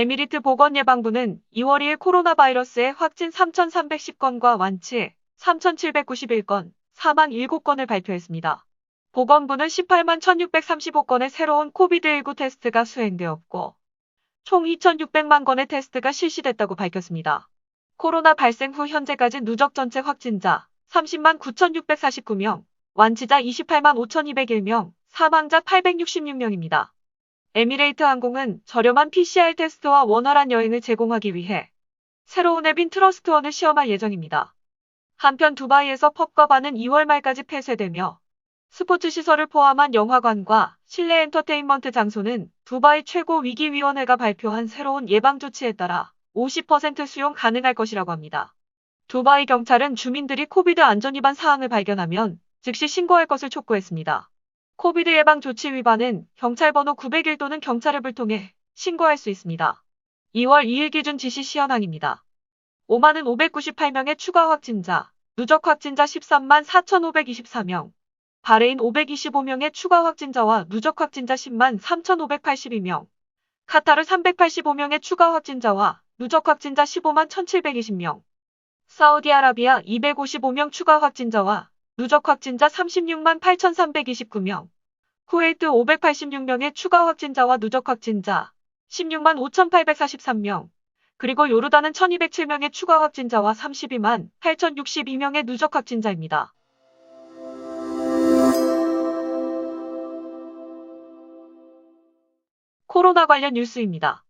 에미리트 보건예방부는 2월 2일 코로나 바이러스의 확진 3,310건과 완치 3,791건, 사망 7건을 발표했습니다. 보건부는 18만 1,635건의 새로운 코비드19 테스트가 수행되었고, 총 2,600만 건의 테스트가 실시됐다고 밝혔습니다. 코로나 발생 후 현재까지 누적 전체 확진자 30만 9,649명, 완치자 28만 5,201명, 사망자 866명입니다. 에미레이트 항공은 저렴한 PCR 테스트와 원활한 여행을 제공하기 위해 새로운 앱인 트러스트원을 시험할 예정입니다. 한편 두바이에서 펍과 바는 2월 말까지 폐쇄되며 스포츠 시설을 포함한 영화관과 실내 엔터테인먼트 장소는 두바이 최고 위기위원회가 발표한 새로운 예방조치에 따라 50% 수용 가능할 것이라고 합니다. 두바이 경찰은 주민들이 코비드 안전 위반 사항을 발견하면 즉시 신고할 것을 촉구했습니다. 코비드 예방 조치 위반은 경찰 번호 901 또는 경찰앱을 통해 신고할 수 있습니다. 2월 2일 기준 지시 시현황입니다. 오만은 598명의 추가 확진자, 누적 확진자 13만 4,524명, 바레인 525명의 추가 확진자와 누적 확진자 10만 3,582명, 카타르 385명의 추가 확진자와 누적 확진자 15만 1,720명, 사우디아라비아 255명 추가 확진자와 누적 확진자 36만 8,329명, 쿠웨이트 586명의 추가 확진자와 누적 확진자 16만 5,843명, 그리고 요르단은 1,207명의 추가 확진자와 32만 8,062명의 누적 확진자입니다. 코로나 관련 뉴스입니다.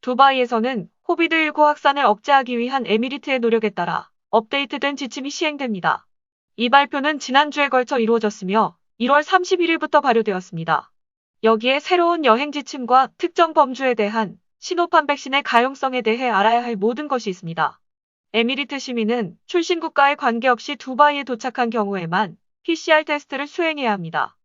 두바이에서는 코비드19 확산을 억제하기 위한 에미리트의 노력에 따라 업데이트된 지침이 시행됩니다. 이 발표는 지난주에 걸쳐 이루어졌으며 1월 31일부터 발효되었습니다. 여기에 새로운 여행 지침과 특정 범주에 대한 시노판 백신의 가용성에 대해 알아야 할 모든 것이 있습니다. 에미리트 시민은 출신 국가에 관계없이 두바이에 도착한 경우에만 PCR 테스트를 수행해야 합니다.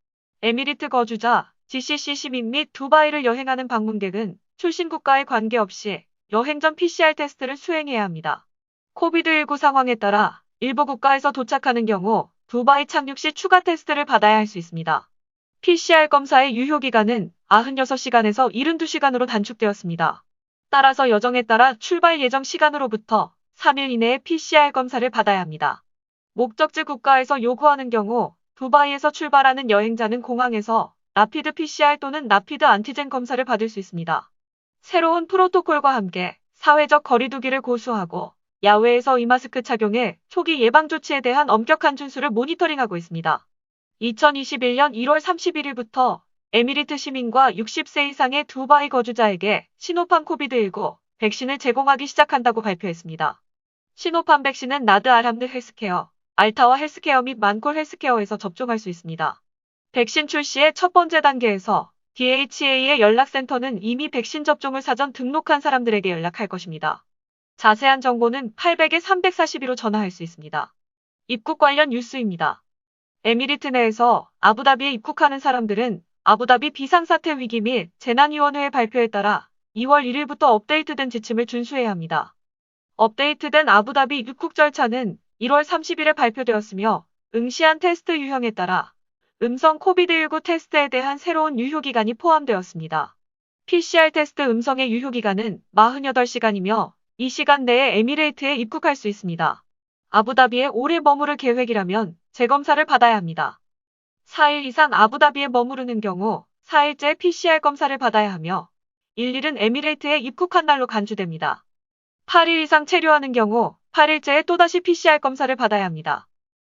에미리트 거주자, GCC 시민 및 두바이를 여행하는 방문객은 출신 국가에 관계없이 여행 전 PCR 테스트를 수행해야 합니다. 코비드19 상황에 따라 일부 국가에서 도착하는 경우 두바이 착륙 시 추가 테스트를 받아야 할 수 있습니다. PCR 검사의 유효기간은 96시간에서 72시간으로 단축되었습니다. 따라서 여정에 따라 출발 예정 시간으로부터 3일 이내에 PCR 검사를 받아야 합니다. 목적지 국가에서 요구하는 경우 두바이에서 출발하는 여행자는 공항에서 라피드 PCR 또는 라피드 안티젠 검사를 받을 수 있습니다. 새로운 프로토콜과 함께 사회적 거리두기를 고수하고 야외에서 이 마스크 착용해 초기 예방 조치에 대한 엄격한 준수를 모니터링하고 있습니다. 2021년 1월 31일부터 에미리트 시민과 60세 이상의 두바이 거주자에게 시노팜 코비드19 백신을 제공하기 시작한다고 발표했습니다. 시노팜 백신은 나드 알함드 헬스케어, 알타와 헬스케어 및 만콜 헬스케어에서 접종할 수 있습니다. 백신 출시의 첫 번째 단계에서 DHA의 연락센터는 이미 백신 접종을 사전 등록한 사람들에게 연락할 것입니다. 자세한 정보는 800에 342로 전화할 수 있습니다. 입국 관련 뉴스입니다. 에미리트 내에서 아부다비에 입국하는 사람들은 아부다비 비상사태 위기 및 재난위원회의 발표에 따라 2월 1일부터 업데이트된 지침을 준수해야 합니다. 업데이트된 아부다비 입국 절차는 1월 30일에 발표되었으며 응시한 테스트 유형에 따라 음성 코비드19 테스트에 대한 새로운 유효기간이 포함되었습니다. PCR 테스트 음성의 유효기간은 48시간이며 이 시간 내에 에미레이트에 입국할 수 있습니다. 아부다비에 오래 머무를 계획이라면 재검사를 받아야 합니다. 4일 이상 아부다비에 머무르는 경우 4일째 PCR 검사를 받아야 하며 1일은 에미레이트에 입국한 날로 간주됩니다. 8일 이상 체류하는 경우 8일째에 또다시 PCR 검사를 받아야 합니다.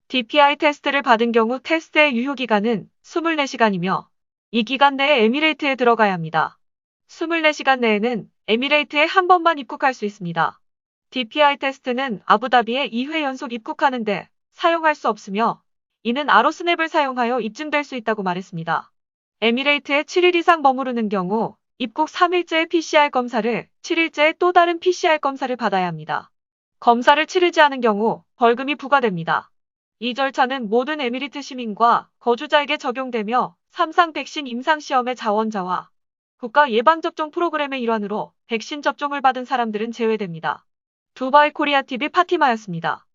DPI 테스트를 받은 경우 테스트의 유효기간은 24시간이며 이 기간 내에 에미레이트에 들어가야 합니다. 24시간 내에는 에미레이트에 한 번만 입국할 수 있습니다. DPI 테스트는 아부다비에 2회 연속 입국하는데 사용할 수 없으며 이는 아로스냅을 사용하여 입증될 수 있다고 말했습니다. 에미레이트에 7일 이상 머무르는 경우 입국 3일째 PCR 검사를 7일째 또 다른 PCR 검사를 받아야 합니다. 검사를 치르지 않은 경우 벌금이 부과됩니다. 이 절차는 모든 에미리트 시민과 거주자에게 적용되며 3상 백신 임상시험의 자원자와 국가 예방접종 프로그램의 일환으로 백신 접종을 받은 사람들은 제외됩니다. 두바이 코리아 TV 파티마였습니다.